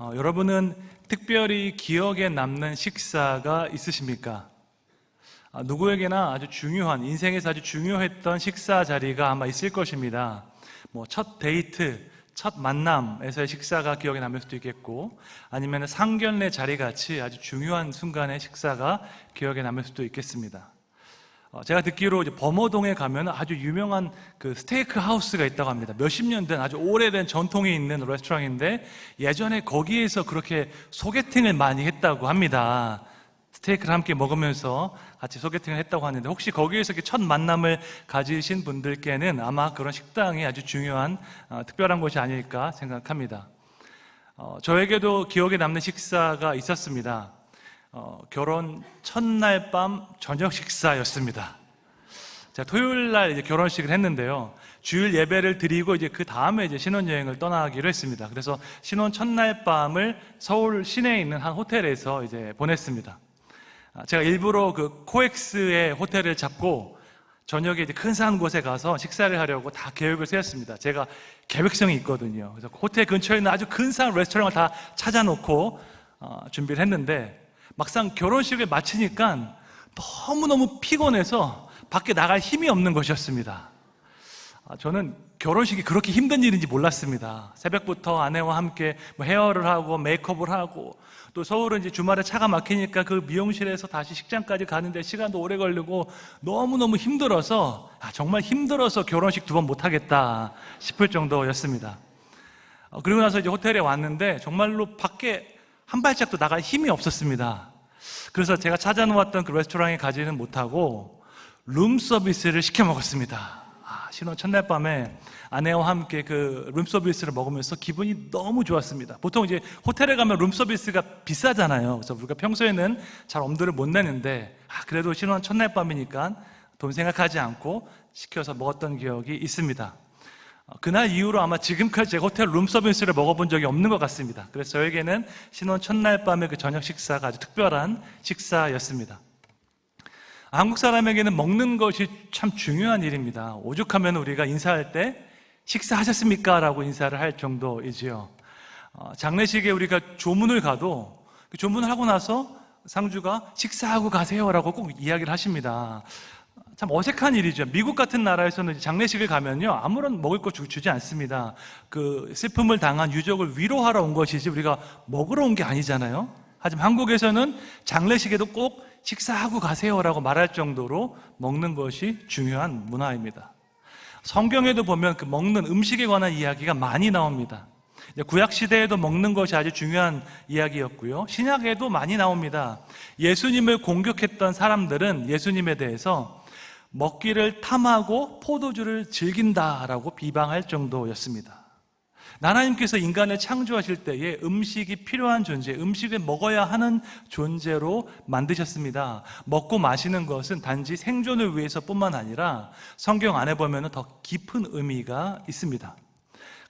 어, 여러분은 특별히 기억에 남는 식사가 있으십니까? 아, 누구에게나 아주 중요한, 인생에서 아주 중요했던 식사 자리가 아마 있을 것입니다. 뭐, 첫 데이트, 첫 만남에서의 식사가 기억에 남을 수도 있겠고, 아니면 상견례 자리 같이 아주 중요한 순간의 식사가 기억에 남을 수도 있겠습니다. 어, 제가 듣기로 범어동에 가면 아주 유명한 그 스테이크 하우스가 있다고 합니다. 몇십 년 된 아주 오래된 전통이 있는 레스토랑인데 예전에 거기에서 그렇게 소개팅을 많이 했다고 합니다. 스테이크를 함께 먹으면서 같이 소개팅을 했다고 하는데 혹시 거기에서 첫 만남을 가지신 분들께는 아마 그런 식당이 아주 중요한 어, 특별한 곳이 아닐까 생각합니다. 어, 저에게도 기억에 남는 식사가 있었습니다. 어, 결혼 첫날 밤 저녁 식사였습니다. 제가 토요일 날 이제 결혼식을 했는데요. 주일 예배를 드리고 이제 그 다음에 이제 신혼여행을 떠나기로 했습니다. 그래서 신혼 첫날 밤을 서울 시내에 있는 한 호텔에서 이제 보냈습니다. 아, 제가 일부러 그 코엑스의 호텔을 잡고 저녁에 이제 근사한 곳에 가서 식사를 하려고 다 계획을 세웠습니다. 제가 계획성이 있거든요. 그래서 호텔 근처에 있는 아주 근사한 레스토랑을 다 찾아놓고 어, 준비를 했는데 막상 결혼식을 마치니까 너무너무 피곤해서 밖에 나갈 힘이 없는 것이었습니다. 아, 저는 결혼식이 그렇게 힘든 일인지 몰랐습니다. 새벽부터 아내와 함께 뭐 헤어를 하고 메이크업을 하고 또 서울은 이제 주말에 차가 막히니까 그 미용실에서 다시 식장까지 가는데 시간도 오래 걸리고 너무너무 힘들어서 아, 정말 힘들어서 결혼식 두 번 못하겠다 싶을 정도였습니다. 어, 그리고 나서 이제 호텔에 왔는데 정말로 밖에 한 발짝도 나갈 힘이 없었습니다. 그래서 제가 찾아놓았던 그 레스토랑에 가지는 못하고 룸 서비스를 시켜 먹었습니다. 아, 신혼 첫날 밤에 아내와 함께 그 룸 서비스를 먹으면서 기분이 너무 좋았습니다. 보통 이제 호텔에 가면 룸 서비스가 비싸잖아요. 그래서 우리가 평소에는 잘 엄두를 못 내는데 아, 그래도 신혼 첫날 밤이니까 돈 생각하지 않고 시켜서 먹었던 기억이 있습니다. 어, 그날 이후로 아마 지금까지 호텔 룸 서비스를 먹어본 적이 없는 것 같습니다. 그래서 저에게는 신혼 첫날 밤의 그 저녁 식사가 아주 특별한 식사였습니다. 한국 사람에게는 먹는 것이 참 중요한 일입니다. 오죽하면 우리가 인사할 때 식사하셨습니까? 라고 인사를 할 정도이지요. 어, 장례식에 우리가 조문을 가도 그 조문을 하고 나서 상주가 식사하고 가세요 라고 꼭 이야기를 하십니다. 참 어색한 일이죠. 미국 같은 나라에서는 장례식을 가면요. 아무런 먹을 것 주- 주지 않습니다. 그 슬픔을 당한 유족을 위로하러 온 것이지 우리가 먹으러 온 게 아니잖아요. 하지만 한국에서는 장례식에도 꼭 식사하고 가세요라고 말할 정도로 먹는 것이 중요한 문화입니다. 성경에도 보면 그 먹는 음식에 관한 이야기가 많이 나옵니다. 구약 시대에도 먹는 것이 아주 중요한 이야기였고요. 신약에도 많이 나옵니다. 예수님을 공격했던 사람들은 예수님에 대해서 먹기를 탐하고 포도주를 즐긴다라고 비방할 정도였습니다. 하나님께서 인간을 창조하실 때에 음식이 필요한 존재, 음식을 먹어야 하는 존재로 만드셨습니다. 먹고 마시는 것은 단지 생존을 위해서뿐만 아니라 성경 안에 보면 더 깊은 의미가 있습니다.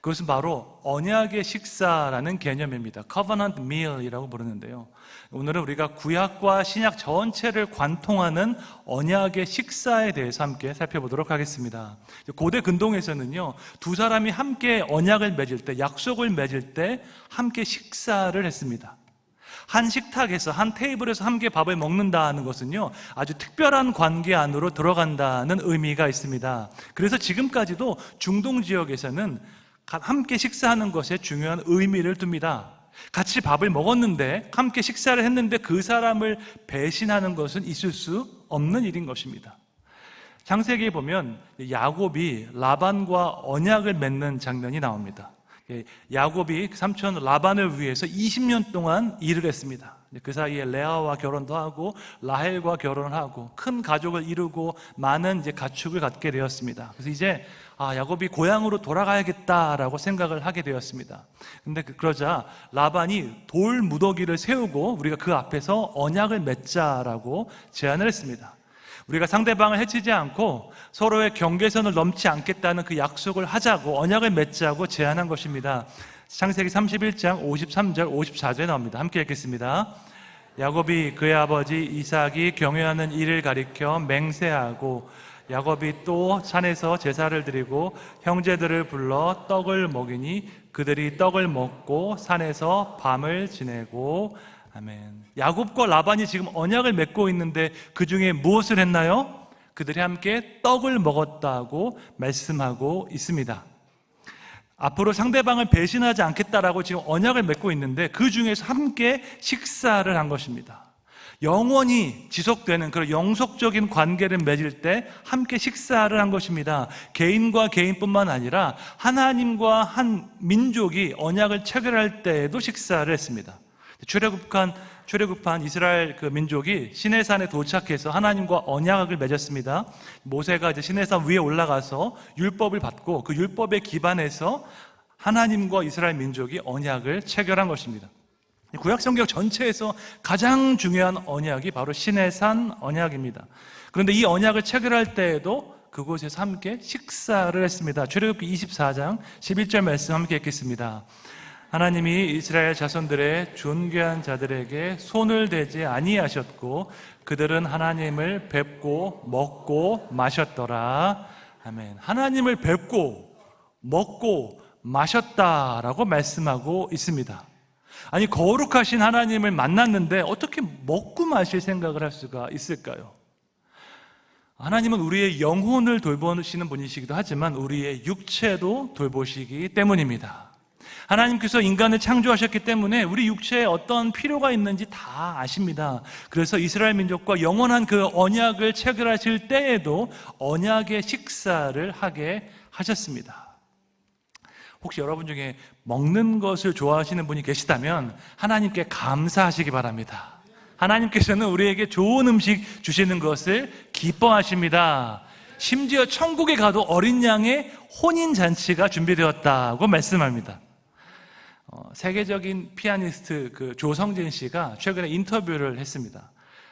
그것은 바로 언약의 식사라는 개념입니다. covenant meal이라고 부르는데요. 오늘은 우리가 구약과 신약 전체를 관통하는 언약의 식사에 대해서 함께 살펴보도록 하겠습니다. 고대 근동에서는요, 두 사람이 함께 언약을 맺을 때, 약속을 맺을 때 함께 식사를 했습니다. 한 식탁에서, 한 테이블에서 함께 밥을 먹는다는 것은요, 아주 특별한 관계 안으로 들어간다는 의미가 있습니다. 그래서 지금까지도 중동 지역에서는 함께 식사하는 것에 중요한 의미를 둡니다. 같이 밥을 먹었는데, 함께 식사를 했는데 그 사람을 배신하는 것은 있을 수 없는 일인 것입니다. 창세기에 보면 야곱이 라반과 언약을 맺는 장면이 나옵니다. 예, 야곱이 삼촌 라반을 위해서 20년 동안 일을 했습니다. 그 사이에 레아와 결혼도 하고 라헬과 결혼을 하고 큰 가족을 이루고 많은 이제 가축을 갖게 되었습니다. 그래서 이제 아, 야곱이 고향으로 돌아가야겠다라고 생각을 하게 되었습니다. 근데 그- 그러자 라반이 돌 무더기를 세우고 우리가 그 앞에서 언약을 맺자라고 제안을 했습니다. 우리가 상대방을 해치지 않고 서로의 경계선을 넘지 않겠다는 그 약속을 하자고 언약을 맺자고 제안한 것입니다. 창세기 31장 53절 54절에 나옵니다. 함께 읽겠습니다. 야곱이 그의 아버지 이삭이 경외하는 일을 가리켜 맹세하고 야곱이 또 산에서 제사를 드리고 형제들을 불러 떡을 먹이니 그들이 떡을 먹고 산에서 밤을 지내고 아멘. 야곱과 라반이 지금 언약을 맺고 있는데 그 중에 무엇을 했나요? 그들이 함께 떡을 먹었다고 말씀하고 있습니다. 앞으로 상대방을 배신하지 않겠다라고 지금 언약을 맺고 있는데 그 중에서 함께 식사를 한 것입니다. 영원히 지속되는 그런 영속적인 관계를 맺을 때 함께 식사를 한 것입니다. 개인과 개인뿐만 아니라 하나님과 한 민족이 언약을 체결할 때에도 식사를 했습니다. 출애굽한 출애굽한 이스라엘 그 민족이 시내산에 도착해서 하나님과 언약을 맺었습니다. 모세가 이제 시내산 위에 올라가서 율법을 받고 그 율법에 기반해서 하나님과 이스라엘 민족이 언약을 체결한 것입니다. 구약 성경 전체에서 가장 중요한 언약이 바로 시내산 언약입니다. 그런데 이 언약을 체결할 때에도 그곳에서 함께 식사를 했습니다. 출애굽기 24장 11절 말씀 함께 읽겠습니다. 하나님이 이스라엘 자손들의 존귀한 자들에게 손을 대지 아니하셨고 그들은 하나님을 뵙고 먹고 마셨더라. 아멘. 하나님을 뵙고 먹고 마셨다라고 말씀하고 있습니다. 아니 거룩하신 하나님을 만났는데 어떻게 먹고 마실 생각을 할 수가 있을까요? 하나님은 우리의 영혼을 돌보시는 분이시기도 하지만 우리의 육체도 돌보시기 때문입니다. 하나님께서 인간을 창조하셨기 때문에 우리 육체에 어떤 필요가 있는지 다 아십니다. 그래서 이스라엘 민족과 영원한 그 언약을 체결하실 때에도 언약의 식사를 하게 하셨습니다. 혹시 여러분 중에 먹는 것을 좋아하시는 분이 계시다면 하나님께 감사하시기 바랍니다. 하나님께서는 우리에게 좋은 음식 주시는 것을 기뻐하십니다. 심지어 천국에 가도 어린 양의 혼인 잔치가 준비되었다고 말씀합니다. 어, 세계적인 피아니스트 그 조성진 씨가 최근에 인터뷰를 했습니다.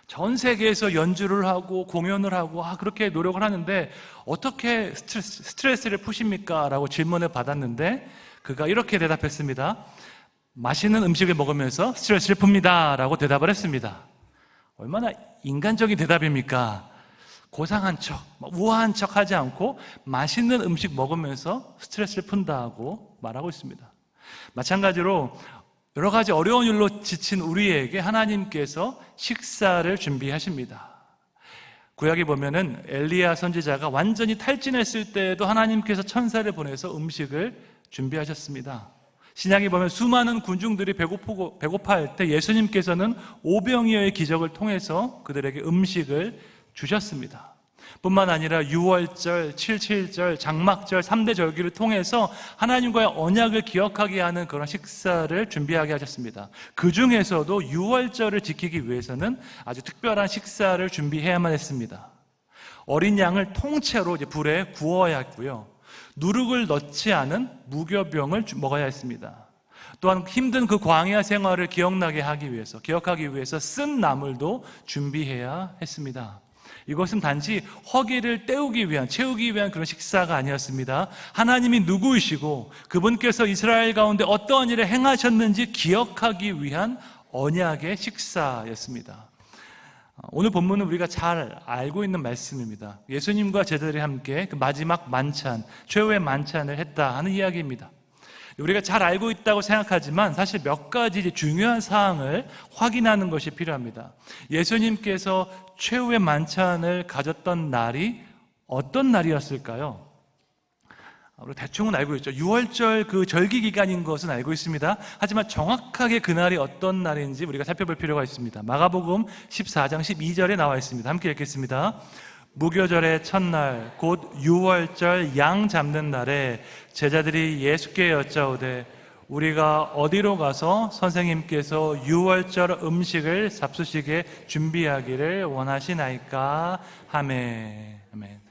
전 세계에서 연주를 하고 공연을 하고 아 그렇게 노력을 하는데 어떻게 스트레스, 스트레스를 푸십니까? 라고 질문을 받았는데 그가 이렇게 대답했습니다. 맛있는 음식을 먹으면서 스트레스를 풉니다. 라고 대답을 했습니다. 얼마나 인간적인 대답입니까? 고상한 척, 우아한 척 하지 않고 맛있는 음식 먹으면서 스트레스를 푼다고 말하고 있습니다. 마찬가지로 여러 가지 어려운 일로 지친 우리에게 하나님께서 식사를 준비하십니다. 구약에 보면은 엘리야 선지자가 완전히 탈진했을 때에도 하나님께서 천사를 보내서 음식을 준비하셨습니다. 신약에 보면 수많은 군중들이 배고프고 배고파할 때 예수님께서는 오병이어의 기적을 통해서 그들에게 음식을 주셨습니다. 뿐만 아니라 6월절, 77절, 장막절, 3대 절기를 통해서 하나님과의 언약을 기억하게 하는 그런 식사를 준비하게 하셨습니다. 그 중에서도 6월절을 지키기 위해서는 아주 특별한 식사를 준비해야만 했습니다. 어린 양을 통째로 불에 구워야 했고요. 누룩을 넣지 않은 무교병을 먹어야 했습니다. 또한 힘든 그 광야 생활을 기억나게 하기 위해서, 기억하기 위해서 쓴 나물도 준비해야 했습니다. 이것은 단지 허기를 때우기 위한, 채우기 위한 그런 식사가 아니었습니다. 하나님이 누구이시고 그분께서 이스라엘 가운데 어떠한 일을 행하셨는지 기억하기 위한 언약의 식사였습니다. 오늘 본문은 우리가 잘 알고 있는 말씀입니다. 예수님과 제자들이 함께 그 마지막 만찬, 최후의 만찬을 했다 하는 이야기입니다. 우리가 잘 알고 있다고 생각하지만 사실 몇 가지 중요한 사항을 확인하는 것이 필요합니다. 예수님께서 최후의 만찬을 가졌던 날이 어떤 날이었을까요? 우리 대충은 알고 있죠. 6월절 그 절기 기간인 것은 알고 있습니다. 하지만 정확하게 그날이 어떤 날인지 우리가 살펴볼 필요가 있습니다. 마가복음 14장 12절에 나와 있습니다. 함께 읽겠습니다. 무교절의 첫날 곧 6월절 양 잡는 날에 제자들이 예수께 여짜오되 우리가 어디로 가서 선생님께서 6월절 음식을 잡수시게 준비하기를 원하시나이까 하메 아멘.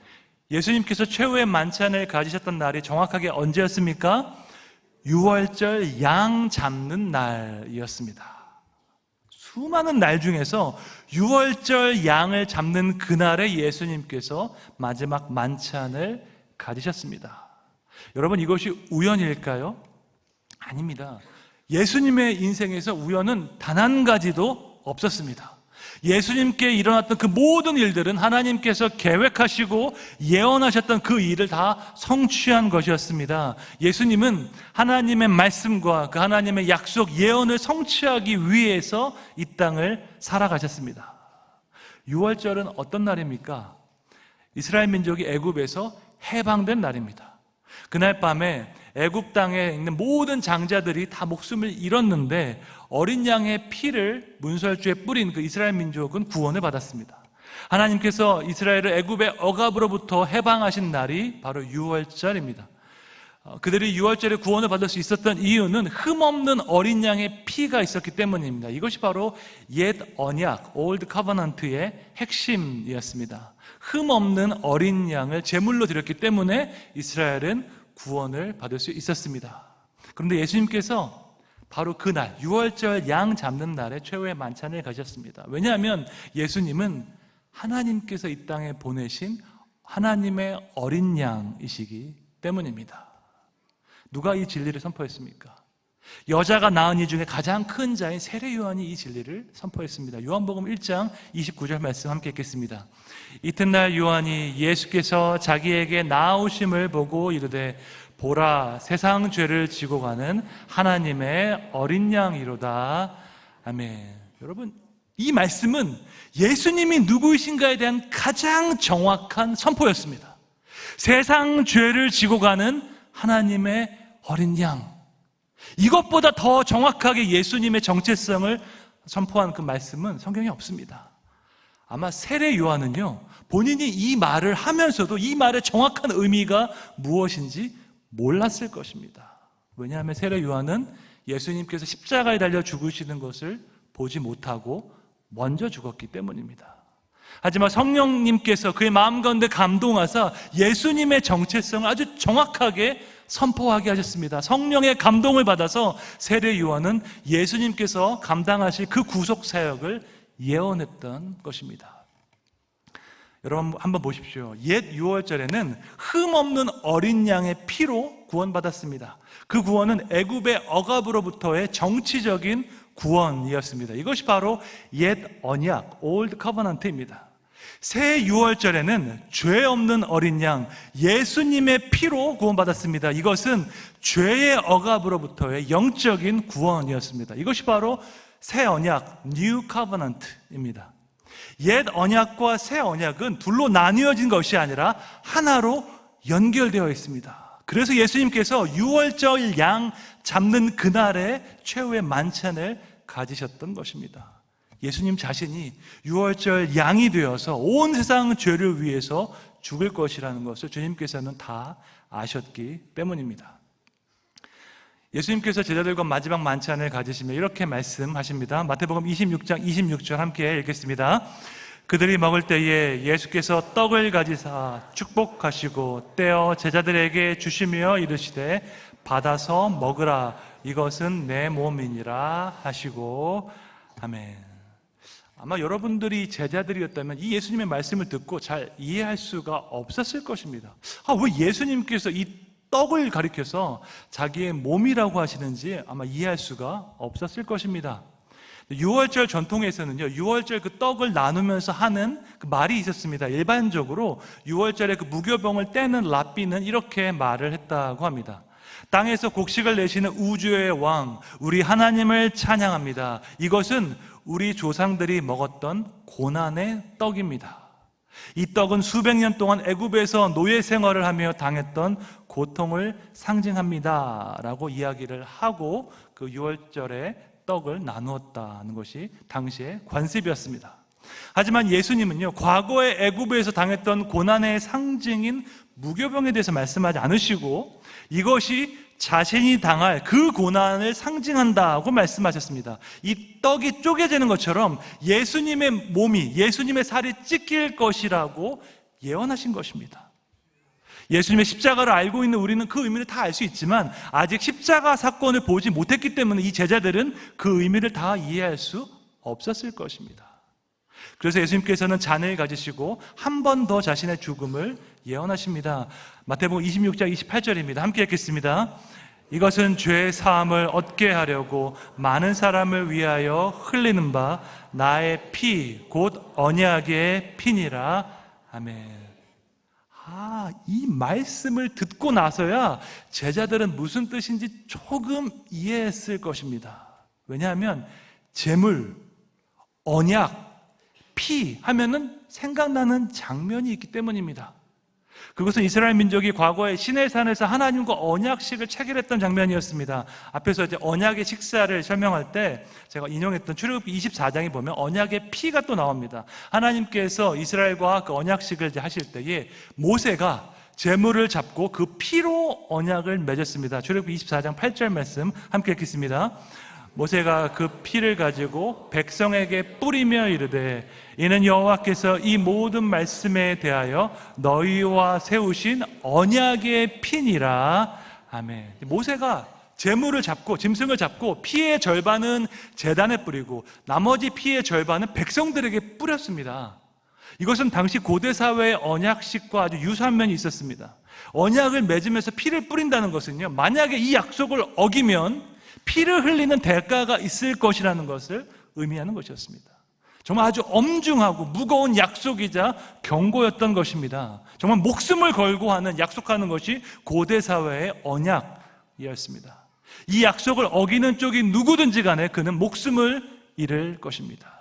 예수님께서 최후의 만찬을 가지셨던 날이 정확하게 언제였습니까? 6월절 양 잡는 날이었습니다. 수많은 날 중에서 6월절 양을 잡는 그날에 예수님께서 마지막 만찬을 가지셨습니다. 여러분 이것이 우연일까요? 아닙니다. 예수님의 인생에서 우연은 단 한 가지도 없었습니다. 예수님께 일어났던 그 모든 일들은 하나님께서 계획하시고 예언하셨던 그 일을 다 성취한 것이었습니다. 예수님은 하나님의 말씀과 그 하나님의 약속, 예언을 성취하기 위해서 이 땅을 살아가셨습니다. 6월절은 어떤 날입니까? 이스라엘 민족이 애굽에서 해방된 날입니다. 그날 밤에 애굽 땅에 있는 모든 장자들이 다 목숨을 잃었는데 어린 양의 피를 문설주에 뿌린 그 이스라엘 민족은 구원을 받았습니다. 하나님께서 이스라엘을 애굽의 억압으로부터 해방하신 날이 바로 6월절입니다. 어, 그들이 6월절에 구원을 받을 수 있었던 이유는 흠없는 어린 양의 피가 있었기 때문입니다. 이것이 바로 옛 언약, 올드 커버넌트의 핵심이었습니다. 흠없는 어린 양을 제물로 드렸기 때문에 이스라엘은 구원을 받을 수 있었습니다. 그런데 예수님께서 바로 그날 6월절 양 잡는 날에 최후의 만찬을 가셨습니다. 왜냐하면 예수님은 하나님께서 이 땅에 보내신 하나님의 어린 양이시기 때문입니다. 누가 이 진리를 선포했습니까? 여자가 낳은 이 중에 가장 큰 자인 세례 요한이 이 진리를 선포했습니다. 요한복음 1장 29절 말씀 함께 읽겠습니다. 이튿날 요한이 예수께서 자기에게 나오심을 보고 이르되 보라 세상 죄를 지고 가는 하나님의 어린 양이로다. 아멘. 여러분 이 말씀은 예수님이 누구이신가에 대한 가장 정확한 선포였습니다. 세상 죄를 지고 가는 하나님의 어린 양. 이것보다 더 정확하게 예수님의 정체성을 선포한 그 말씀은 성경에 없습니다. 아마 세례 요한은요, 본인이 이 말을 하면서도 이 말의 정확한 의미가 무엇인지 몰랐을 것입니다. 왜냐하면 세례 요한은 예수님께서 십자가에 달려 죽으시는 것을 보지 못하고 먼저 죽었기 때문입니다. 하지만 성령님께서 그의 마음 가운데 감동하사 예수님의 정체성을 아주 정확하게 선포하게 하셨습니다. 성령의 감동을 받아서 세례 요한은 예수님께서 감당하실 그 구속 사역을 예언했던 것입니다. 여러분 한번 보십시오. 옛 6월절에는 흠 없는 어린 양의 피로 구원받았습니다. 그 구원은 애굽의 억압으로부터의 정치적인 구원이었습니다. 이것이 바로 옛 언약, 올드 커버넌트입니다. 새 6월절에는 죄 없는 어린 양 예수님의 피로 구원받았습니다. 이것은 죄의 억압으로부터의 영적인 구원이었습니다. 이것이 바로 새 언약, 뉴 커버넌트입니다. 옛 언약과 새 언약은 둘로 나뉘어진 것이 아니라 하나로 연결되어 있습니다. 그래서 예수님께서 6월절 양 잡는 그날에 최후의 만찬을 가지셨던 것입니다. 예수님 자신이 6월절 양이 되어서 온 세상 죄를 위해서 죽을 것이라는 것을 주님께서는 다 아셨기 때문입니다. 예수님께서 제자들과 마지막 만찬을 가지시며 이렇게 말씀하십니다. 마태복음 26장 26절 함께 읽겠습니다. 그들이 먹을 때에 예수께서 떡을 가지사 축복하시고 떼어 제자들에게 주시며 이르시되 받아서 먹으라 이것은 내 몸이니라 하시고 아멘. 아마 여러분들이 제자들이었다면 이 예수님의 말씀을 듣고 잘 이해할 수가 없었을 것입니다. 아, 왜 예수님께서 이 떡을 가리켜서 자기의 몸이라고 하시는지 아마 이해할 수가 없었을 것입니다. 6월절 전통에서는요, 6월절 그 떡을 나누면서 하는 그 말이 있었습니다. 일반적으로 6월절에 그 무교병을 떼는 랍비는 이렇게 말을 했다고 합니다. 땅에서 곡식을 내시는 우주의 왕, 우리 하나님을 찬양합니다. 이것은 우리 조상들이 먹었던 고난의 떡입니다. 이 떡은 수백 년 동안 애굽에서 노예 생활을 하며 당했던 고통을 상징합니다. 라고 이야기를 하고 그 6월절에 떡을 나누었다는 것이 당시의 관습이었습니다. 하지만 예수님은요, 과거의 애굽에서 당했던 고난의 상징인 무교병에 대해서 말씀하지 않으시고 이것이 자신이 당할 그 고난을 상징한다고 말씀하셨습니다. 이 떡이 쪼개지는 것처럼 예수님의 몸이, 예수님의 살이 찢길 것이라고 예언하신 것입니다. 예수님의 십자가를 알고 있는 우리는 그 의미를 다 알 수 있지만 아직 십자가 사건을 보지 못했기 때문에 이 제자들은 그 의미를 다 이해할 수 없었을 것입니다. 그래서 예수님께서는 잔을 가지시고 한 번 더 자신의 죽음을 예언하십니다. 마태복음 26장 28절입니다. 함께 읽겠습니다. 이것은 죄의 사함을 얻게 하려고 많은 사람을 위하여 흘리는 바 나의 피, 곧 언약의 피니라. 아멘. 아, 이 말씀을 듣고 나서야 제자들은 무슨 뜻인지 조금 이해했을 것입니다. 왜냐하면 재물, 언약, 피 하면은 생각나는 장면이 있기 때문입니다. 그것은 이스라엘 민족이 과거에 시내산에서 하나님과 언약식을 체결했던 장면이었습니다. 앞에서 이제 언약의 식사를 설명할 때 제가 인용했던 출애굽기 24장에 보면 언약의 피가 또 나옵니다. 하나님께서 이스라엘과 그 언약식을 이제 하실 때에 모세가 재물을 잡고 그 피로 언약을 맺었습니다. 출애굽기 24장 8절 말씀 함께 읽겠습니다. 모세가 그 피를 가지고 백성에게 뿌리며 이르되 이는 여호와께서 이 모든 말씀에 대하여 너희와 세우신 언약의 피니라 아멘. 모세가 재물을 잡고 짐승을 잡고 피의 절반은 재단에 뿌리고 나머지 피의 절반은 백성들에게 뿌렸습니다. 이것은 당시 고대 사회의 언약식과 아주 유사한 면이 있었습니다. 언약을 맺으면서 피를 뿌린다는 것은요, 만약에 이 약속을 어기면 피를 흘리는 대가가 있을 것이라는 것을 의미하는 것이었습니다. 정말 아주 엄중하고 무거운 약속이자 경고였던 것입니다. 정말 목숨을 걸고 하는 약속하는 것이 고대 사회의 언약이었습니다. 이 약속을 어기는 쪽이 누구든지 간에 그는 목숨을 잃을 것입니다.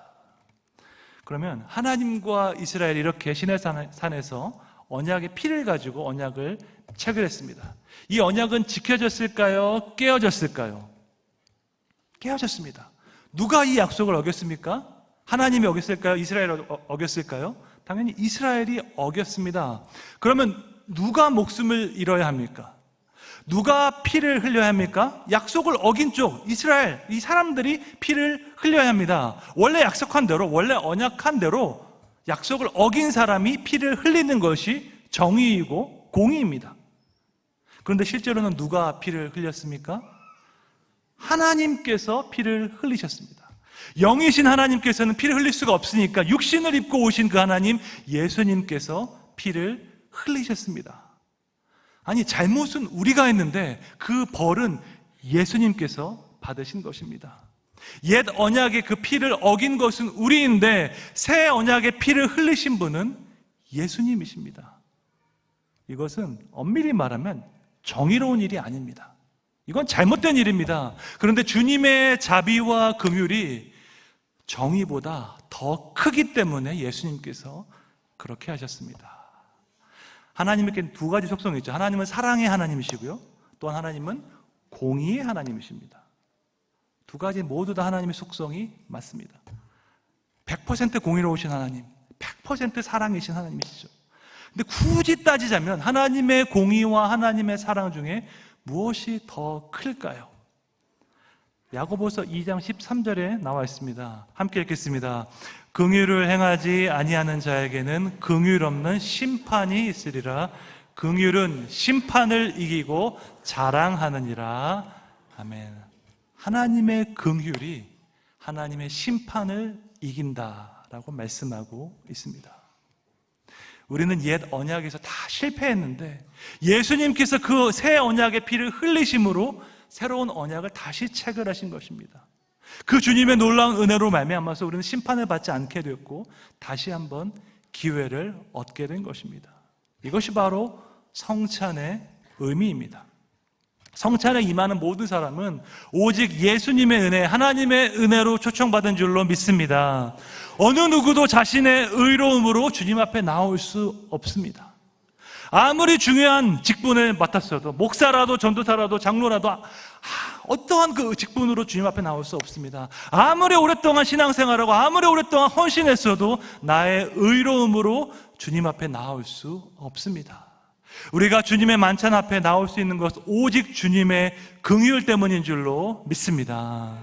그러면 하나님과 이스라엘이 이렇게 시내산에서 언약의 피를 가지고 언약을 체결했습니다. 이 언약은 지켜졌을까요? 깨어졌을까요? 깨어졌습니다. 누가 이 약속을 어겼습니까? 하나님이 어겼을까요? 이스라엘이 어- 어겼을까요? 당연히 이스라엘이 어겼습니다. 그러면 누가 목숨을 잃어야 합니까? 누가 피를 흘려야 합니까? 약속을 어긴 쪽, 이스라엘, 이 사람들이 피를 흘려야 합니다. 원래 약속한 대로, 원래 언약한 대로 약속을 어긴 사람이 피를 흘리는 것이 정의이고 공의입니다. 그런데 실제로는 누가 피를 흘렸습니까? 하나님께서 피를 흘리셨습니다. 영이신 하나님께서는 피를 흘릴 수가 없으니까 육신을 입고 오신 그 하나님 예수님께서 피를 흘리셨습니다. 아니, 잘못은 우리가 했는데 그 벌은 예수님께서 받으신 것입니다. 옛 언약의 그 피를 어긴 것은 우리인데 새 언약의 피를 흘리신 분은 예수님이십니다. 이것은 엄밀히 말하면 정의로운 일이 아닙니다. 이건 잘못된 일입니다. 그런데 주님의 자비와 긍휼이 정의보다 더 크기 때문에 예수님께서 그렇게 하셨습니다. 하나님께 두 가지 속성이 있죠. 하나님은 사랑의 하나님이시고요. 또한 하나님은 공의의 하나님이십니다. 두 가지 모두 다 하나님의 속성이 맞습니다. 100% 공의로우신 하나님, 100% 사랑이신 하나님이시죠. 근데 굳이 따지자면 하나님의 공의와 하나님의 사랑 중에 무엇이 더 클까요? 야고보서 2장 13절에 나와 있습니다. 함께 읽겠습니다. 긍휼을 행하지 아니하는 자에게는 긍휼 없는 심판이 있으리라. 긍휼은 심판을 이기고 자랑하느니라. 아멘. 하나님의 긍휼이 하나님의 심판을 이긴다라고 말씀하고 있습니다. 우리는 옛 언약에서 다 실패했는데 예수님께서 그 새 언약의 피를 흘리심으로 새로운 언약을 다시 체결하신 것입니다. 그 주님의 놀라운 은혜로 말미암아서 우리는 심판을 받지 않게 되었고 다시 한번 기회를 얻게 된 것입니다. 이것이 바로 성찬의 의미입니다. 성찬에 임하는 모든 사람은 오직 예수님의 은혜, 하나님의 은혜로 초청받은 줄로 믿습니다. 어느 누구도 자신의 의로움으로 주님 앞에 나올 수 없습니다. 아무리 중요한 직분을 맡았어도, 목사라도 전도사라도 장로라도 아, 어떠한 그 직분으로 주님 앞에 나올 수 없습니다. 아무리 오랫동안 신앙생활하고 아무리 오랫동안 헌신했어도 나의 의로움으로 주님 앞에 나올 수 없습니다. 우리가 주님의 만찬 앞에 나올 수 있는 것은 오직 주님의 긍휼 때문인 줄로 믿습니다.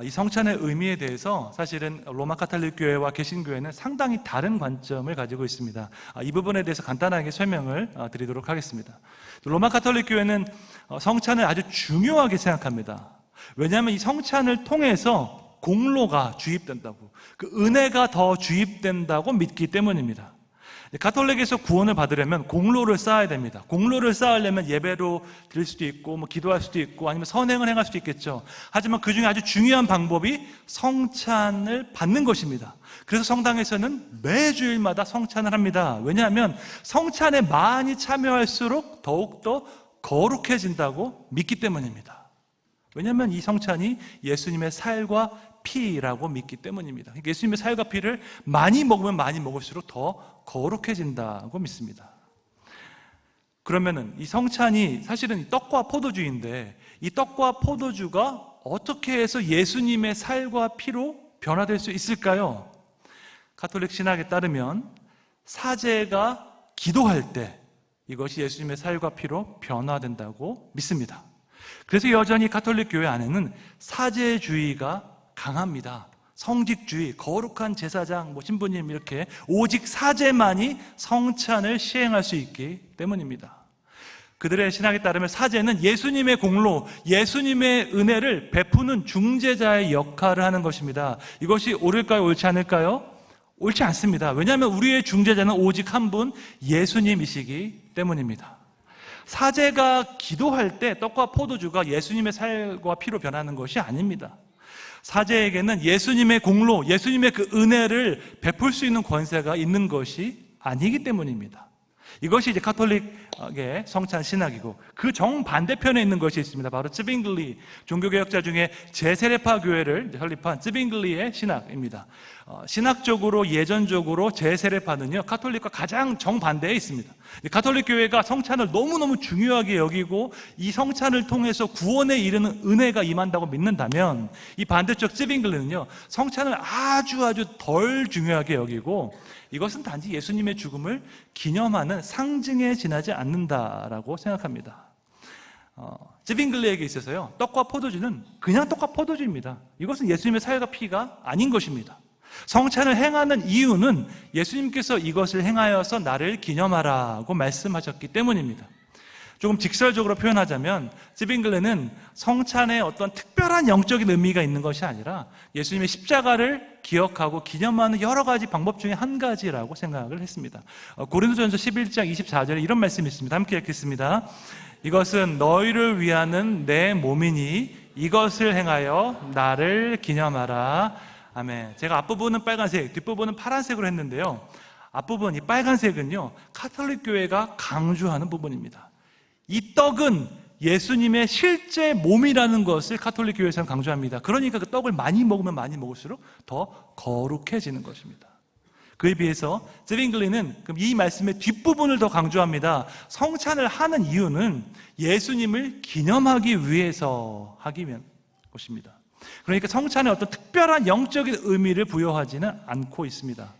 이 성찬의 의미에 대해서 사실은 로마 카톨릭 교회와 개신교회는 상당히 다른 관점을 가지고 있습니다. 아, 이 부분에 대해서 간단하게 설명을 어, 드리도록 하겠습니다. 로마 카톨릭 교회는 어, 성찬을 아주 중요하게 생각합니다. 왜냐하면 이 성찬을 통해서 공로가 주입된다고, 그 은혜가 더 주입된다고 믿기 때문입니다. 가톨릭에서 구원을 받으려면 공로를 쌓아야 됩니다. 공로를 쌓으려면 예배로 드릴 수도 있고, 뭐 기도할 수도 있고, 아니면 선행을 행할 수도 있겠죠. 하지만 그 중에 아주 중요한 방법이 성찬을 받는 것입니다. 그래서 성당에서는 매주일마다 성찬을 합니다. 왜냐하면 성찬에 많이 참여할수록 더욱더 거룩해진다고 믿기 때문입니다. 왜냐하면 이 성찬이 예수님의 살과 피라고 믿기 때문입니다. 예수님의 살과 피를 많이 먹으면 많이 먹을수록 더 거룩해진다고 믿습니다. 그러면은 이 성찬이 사실은 이 떡과 포도주인데 이 떡과 포도주가 어떻게 해서 예수님의 살과 피로 변화될 수 있을까요? 가톨릭 신학에 따르면 사제가 기도할 때 이것이 예수님의 살과 피로 변화된다고 믿습니다. 그래서 여전히 가톨릭 교회 안에는 사제주의가 강합니다. 성직주의, 거룩한 제사장, 뭐 신부님 이렇게 오직 사제만이 성찬을 시행할 수 있기 때문입니다. 그들의 신학에 따르면 사제는 예수님의 공로, 예수님의 은혜를 베푸는 중재자의 역할을 하는 것입니다. 이것이 옳을까요? 옳지 않을까요? 옳지 않습니다. 왜냐하면 우리의 중재자는 오직 한 분 예수님이시기 때문입니다. 사제가 기도할 때 떡과 포도주가 예수님의 살과 피로 변하는 것이 아닙니다. 사제에게는 예수님의 공로, 예수님의 그 은혜를 베풀 수 있는 권세가 있는 것이 아니기 때문입니다. 이것이 이제 카톨릭의 성찬 신학이고 그 정반대편에 있는 것이 있습니다. 바로 쯔빙글리 종교개혁자 중에 제세례파 교회를 설립한 쯔빙글리의 신학입니다. 어, 신학적으로 예전적으로 제세례파는요 카톨릭과 가장 정반대에 있습니다. 가톨릭 교회가 성찬을 너무너무 중요하게 여기고 이 성찬을 통해서 구원에 이르는 은혜가 임한다고 믿는다면 이 반대쪽 쯔빙글리는요 성찬을 아주 아주 덜 중요하게 여기고 이것은 단지 예수님의 죽음을 기념하는 상징에 지나지 않는다라고 생각합니다. 어, 쯔빙글리에게 있어서요, 떡과 포도주는 그냥 떡과 포도주입니다. 이것은 예수님의 살과 피가 아닌 것입니다. 성찬을 행하는 이유는 예수님께서 이것을 행하여서 나를 기념하라고 말씀하셨기 때문입니다. 조금 직설적으로 표현하자면 찌빙글레는 성찬에 어떤 특별한 영적인 의미가 있는 것이 아니라 예수님의 십자가를 기억하고 기념하는 여러 가지 방법 중에 한 가지라고 생각을 했습니다. 어, 고린도전서 11장 24절에 이런 말씀이 있습니다. 함께 읽겠습니다. 이것은 너희를 위하는 내 몸이니 이것을 행하여 나를 기념하라. 아멘. 제가 앞부분은 빨간색, 뒷부분은 파란색으로 했는데요. 앞부분 이 빨간색은요. 카톨릭 교회가 강조하는 부분입니다. 이 떡은 예수님의 실제 몸이라는 것을 카톨릭 교회에서는 강조합니다. 그러니까 그 떡을 많이 먹으면 많이 먹을수록 더 거룩해지는 것입니다. 그에 비해서 쯔빙글리는 이 말씀의 뒷부분을 더 강조합니다. 성찬을 하는 이유는 예수님을 기념하기 위해서 하기 위한 것입니다. 그러니까 성찬에 어떤 특별한 영적인 의미를 부여하지는 않고 있습니다.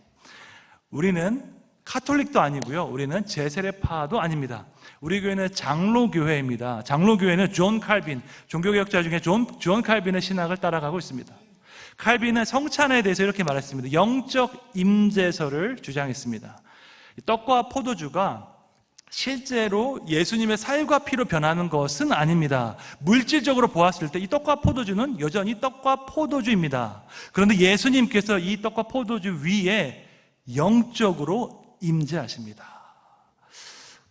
우리는 카톨릭도 아니고요. 우리는 제세례파도 아닙니다. 우리 교회는 장로교회입니다. 장로교회는 존 칼빈, 종교개혁자 중에 존, 존 칼빈의 신학을 따라가고 있습니다. 칼빈은 성찬에 대해서 이렇게 말했습니다. 영적 임재설을 주장했습니다. 떡과 포도주가 실제로 예수님의 살과 피로 변하는 것은 아닙니다. 물질적으로 보았을 때 이 떡과 포도주는 여전히 떡과 포도주입니다. 그런데 예수님께서 이 떡과 포도주 위에 영적으로 임재하십니다.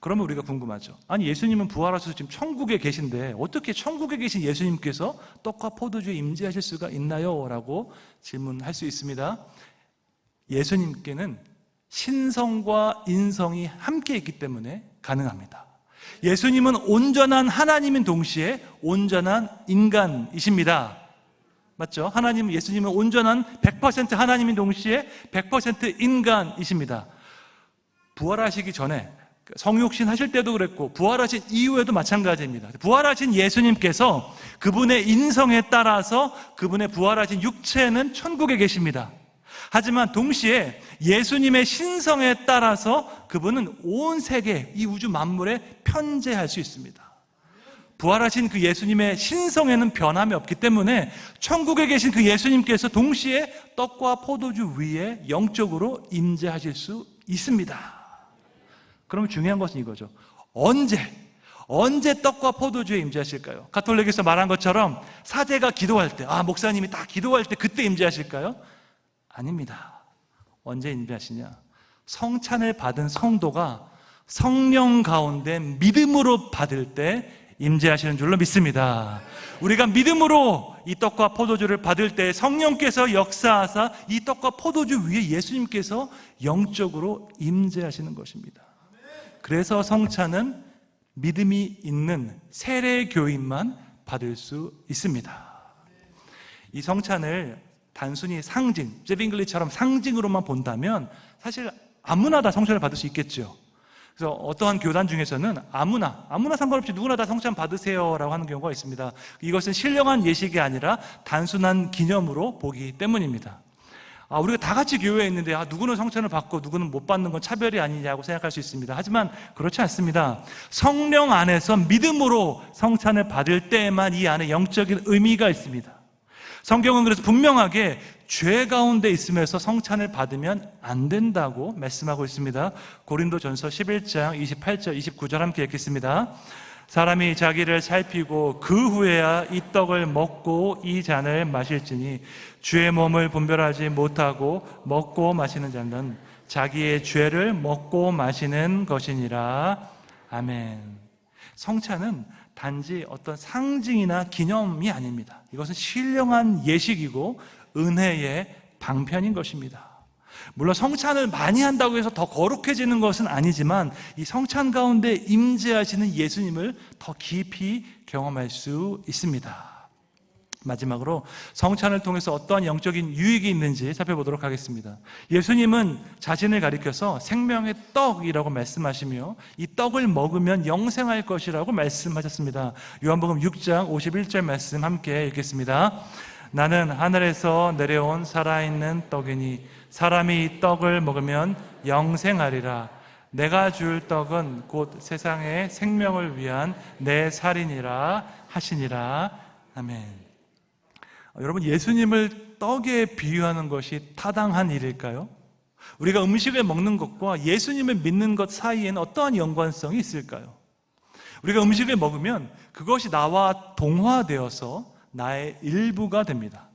그러면 우리가 궁금하죠. 아니, 예수님은 부활하셔서 지금 천국에 계신데 어떻게 천국에 계신 예수님께서 떡과 포도주에 임재하실 수가 있나요? 라고 질문할 수 있습니다. 예수님께는 신성과 인성이 함께 있기 때문에 가능합니다. 예수님은 온전한 하나님인 동시에 온전한 인간이십니다. 맞죠? 하나님, 예수님은 온전한 100% 하나님인 동시에 100% 인간이십니다. 부활하시기 전에 성육신 하실 때도 그랬고 부활하신 이후에도 마찬가지입니다. 부활하신 예수님께서 그분의 인성에 따라서 그분의 부활하신 육체는 천국에 계십니다. 하지만 동시에 예수님의 신성에 따라서 그분은 온 세계 이 우주 만물에 편재할 수 있습니다. 부활하신 그 예수님의 신성에는 변함이 없기 때문에 천국에 계신 그 예수님께서 동시에 떡과 포도주 위에 영적으로 임재하실 수 있습니다. 그러면 중요한 것은 이거죠. 언제, 언제 떡과 포도주에 임재하실까요? 가톨릭에서 말한 것처럼 사제가 기도할 때, 아, 목사님이 딱 기도할 때 그때 임재하실까요? 아닙니다. 언제 임재하시냐? 성찬을 받은 성도가 성령 가운데 믿음으로 받을 때 임재하시는 줄로 믿습니다. 우리가 믿음으로 이 떡과 포도주를 받을 때 성령께서 역사하사 이 떡과 포도주 위에 예수님께서 영적으로 임재하시는 것입니다. 그래서 성찬은 믿음이 있는 세례 교인만 받을 수 있습니다. 이 성찬을 단순히 상징, 제빙글리처럼 상징으로만 본다면 사실 아무나 다 성찬을 받을 수 있겠죠. 그래서 어떠한 교단 중에서는 아무나, 아무나 상관없이 누구나 다 성찬 받으세요라고 하는 경우가 있습니다. 이것은 신령한 예식이 아니라 단순한 기념으로 보기 때문입니다. 아, 우리가 다 같이 교회에 있는데, 아, 누구는 성찬을 받고 누구는 못 받는 건 차별이 아니냐고 생각할 수 있습니다. 하지만 그렇지 않습니다. 성령 안에서 믿음으로 성찬을 받을 때에만 이 안에 영적인 의미가 있습니다. 성경은 그래서 분명하게 죄 가운데 있으면서 성찬을 받으면 안 된다고 말씀하고 있습니다. 고린도 전서 11장 28절, 29절 함께 읽겠습니다. 사람이 자기를 살피고 그 후에야 이 떡을 먹고 이 잔을 마실지니 주의 몸을 분별하지 못하고 먹고 마시는 자는 자기의 죄를 먹고 마시는 것이니라. 아멘. 성찬은 단지 어떤 상징이나 기념이 아닙니다. 이것은 신령한 예식이고 은혜의 방편인 것입니다. 물론 성찬을 많이 한다고 해서 더 거룩해지는 것은 아니지만 이 성찬 가운데 임재하시는 예수님을 더 깊이 경험할 수 있습니다. 마지막으로 성찬을 통해서 어떠한 영적인 유익이 있는지 살펴보도록 하겠습니다. 예수님은 자신을 가리켜서 생명의 떡이라고 말씀하시며 이 떡을 먹으면 영생할 것이라고 말씀하셨습니다. 요한복음 6장 51절 말씀 함께 읽겠습니다. 나는 하늘에서 내려온 살아있는 떡이니 사람이 이 떡을 먹으면 영생하리라. 내가 줄 떡은 곧 세상의 생명을 위한 내 살이니라 하시니라. 아멘. 여러분, 예수님을 떡에 비유하는 것이 타당한 일일까요? 우리가 음식을 먹는 것과 예수님을 믿는 것 사이에는 어떠한 연관성이 있을까요? 우리가 음식을 먹으면 그것이 나와 동화되어서 나의 일부가 됩니다.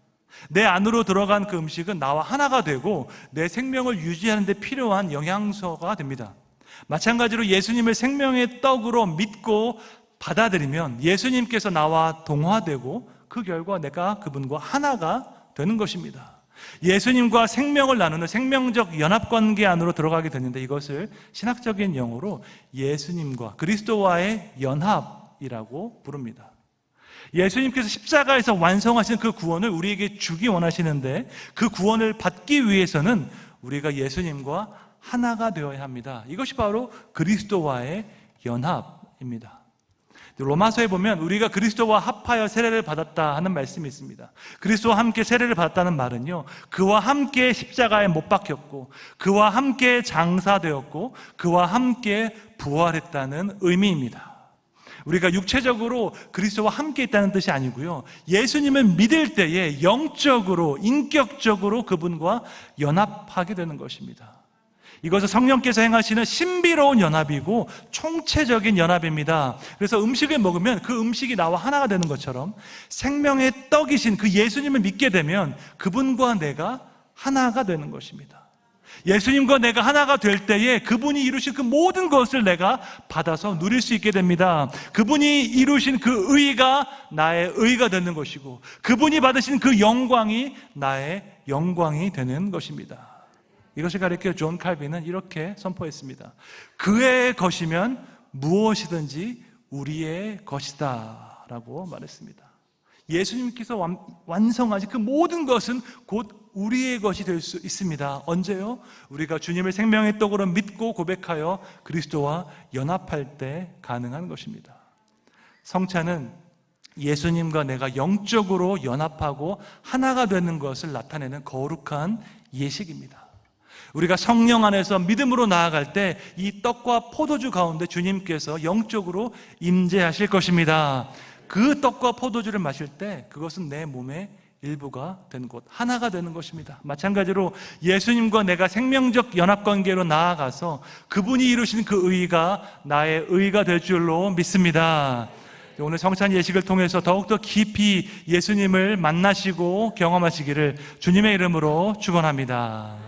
내 안으로 들어간 그 음식은 나와 하나가 되고 내 생명을 유지하는 데 필요한 영양소가 됩니다. 마찬가지로 예수님을 생명의 떡으로 믿고 받아들이면 예수님께서 나와 동화되고 그 결과 내가 그분과 하나가 되는 것입니다. 예수님과 생명을 나누는 생명적 연합 관계 안으로 들어가게 되는데 이것을 신학적인 용어로 예수님과 그리스도와의 연합이라고 부릅니다. 예수님께서 십자가에서 완성하신 그 구원을 우리에게 주기 원하시는데 그 구원을 받기 위해서는 우리가 예수님과 하나가 되어야 합니다. 이것이 바로 그리스도와의 연합입니다. 로마서에 보면 우리가 그리스도와 합하여 세례를 받았다 하는 말씀이 있습니다. 그리스도와 함께 세례를 받았다는 말은요, 그와 함께 십자가에 못 박혔고, 그와 함께 장사되었고, 그와 함께 부활했다는 의미입니다. 우리가 육체적으로 그리스도와 함께 있다는 뜻이 아니고요. 예수님을 믿을 때에 영적으로, 인격적으로 그분과 연합하게 되는 것입니다. 이것은 성령께서 행하시는 신비로운 연합이고 총체적인 연합입니다. 그래서 음식을 먹으면 그 음식이 나와 하나가 되는 것처럼 생명의 떡이신 그 예수님을 믿게 되면 그분과 내가 하나가 되는 것입니다. 예수님과 내가 하나가 될 때에 그분이 이루신 그 모든 것을 내가 받아서 누릴 수 있게 됩니다. 그분이 이루신 그 의가 나의 의가 되는 것이고 그분이 받으신 그 영광이 나의 영광이 되는 것입니다. 이것을 가리켜 존 칼빈은 이렇게 선포했습니다. 그의 것이면 무엇이든지 우리의 것이다. 라고 말했습니다. 예수님께서 완성하신 그 모든 것은 곧 우리의 것이 될 수 있습니다. 언제요? 우리가 주님을 생명의 떡으로 믿고 고백하여 그리스도와 연합할 때 가능한 것입니다. 성찬은 예수님과 내가 영적으로 연합하고 하나가 되는 것을 나타내는 거룩한 예식입니다. 우리가 성령 안에서 믿음으로 나아갈 때 이 떡과 포도주 가운데 주님께서 영적으로 임재하실 것입니다. 그 떡과 포도주를 마실 때 그것은 내 몸의 일부가 되는 것, 하나가 되는 것입니다. 마찬가지로 예수님과 내가 생명적 연합 관계로 나아가서 그분이 이루신 그 의가 나의 의가 될 줄로 믿습니다. 오늘 성찬 예식을 통해서 더욱더 깊이 예수님을 만나시고 경험하시기를 주님의 이름으로 축원합니다.